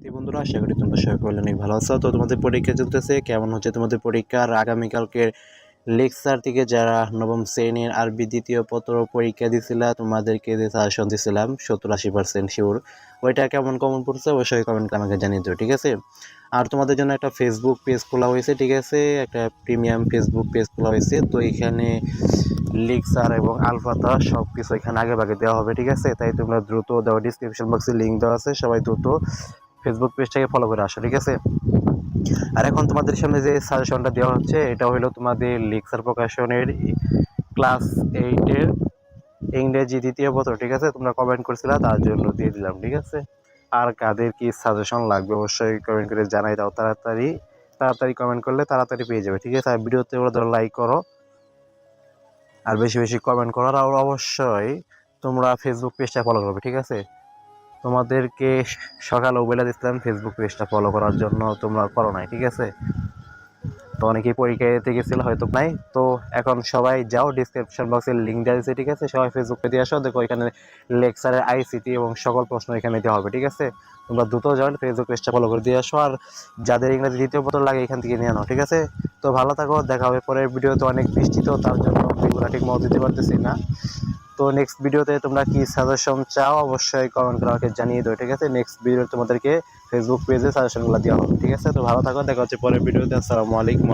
তো বন্ধুরা, আশা করি তোমরা সবাই করলে অনেক ভালো আছো। তো তোমাদের পরীক্ষা চলতেছে, কেমন হচ্ছে তোমাদের পরীক্ষার আগামীকালকে লেকচার থেকে যারা নবম শ্রেণির আরবি দ্বিতীয় পত্র পরীক্ষা দিছিলা, তোমাদেরকে যে সাজেশন দিছিলাম, সত্তর আশি পার্সেন্ট শিওর ওইটা কেমন কমন পড়ছে অবশ্যই কমেন্ট আমাকে জানিয়ে দিও, ঠিক আছে? আর তোমাদের জন্য একটা ফেসবুক পেজ খোলা হয়েছে, ঠিক আছে? একটা প্রিমিয়াম ফেসবুক পেজ খোলা হয়েছে, তো এখানে লিক্সার এবং আলফাতা সব কিছু এখানে আগে ভাগে দেওয়া হবে, ঠিক আছে? তাই তোমরা দ্রুত দেওয়া ডিসক্রিপশন বক্সে লিঙ্ক দেওয়া আছে, সবাই দ্রুত ফেসবুক পেজটাকে ফলো করে আসো, ঠিক আছে? আর এখন তোমাদের সামনে যে সাজেশনটা দেওয়া হচ্ছে, এটা হলো তোমাদের লিক্সার প্রকাশনের ক্লাস এইটের ইংরেজি দ্বিতীয় পত্র, ঠিক আছে? তোমরা কমেন্ট করছিলা, তার জন্য দিয়ে দিলাম, ঠিক আছে? আর কাদের কি সাজেশন লাগবে, অবশ্যই কমেন্ট করে জানাই দাও, তাড়াতাড়ি তাড়াতাড়ি কমেন্ট করলে তাড়াতাড়ি পেয়ে যাবে, ঠিক আছে? আর ভিডিওতে ওরা ধরো লাইক করো, আর বেশি বেশি কমেন্ট করো, আর অবশ্যই তোমরা ফেসবুক পেজটা ফলো করবে, ঠিক আছে? তোমাদেরকে সকালে বলে দিচ্ছিলাম ফেসবুক পেজটা ফলো করার জন্য, তোমরা করো নাই, ঠিক আছে? তো অনেকেই পরীক্ষা দিতে গেছিল, হয়তো নাই। তো এখন সবাই যাও ডিসক্রিপশন বক্সে লিঙ্ক দেওয়া দিচ্ছে ঠিক আছে? সবাই ফেসবুক দিয়ে আসো, দেখো এখানে লেকচারের আইসিটি এবং সকল প্রশ্ন এখানে দেওয়া হবে, ঠিক আছে? তোমরা দ্রুত যাও ফেসবুক পেজটা ফলো করে দিয়ে আসো, আর যাদের ইংরেজি দ্বিতীয় পত্র লাগে এখান থেকে নিয়ে আনো ঠিক আছে? তো ভালো থাকো, দেখা হবে পরের ভিডিওতে অনেক বৃষ্টি, তো তার জন্য ঠিক মতো দিতে পারতেছি না। তো নেক্সট ভিডিওতে তোমরা কি সাজেশন চাও, অবশ্যই কমেন্ট করে আমাকে জানিয়ে দাও, ঠিক আছে? নেক্সট ভিডিও তোমাদেরকে ফেসবুক পেজে সাজেশনগুলো দেওয়া হবে, ঠিক আছে? তো ভালো থাকো, দেখা হচ্ছে পরের ভিডিওতে আসসালামু আলাইকুম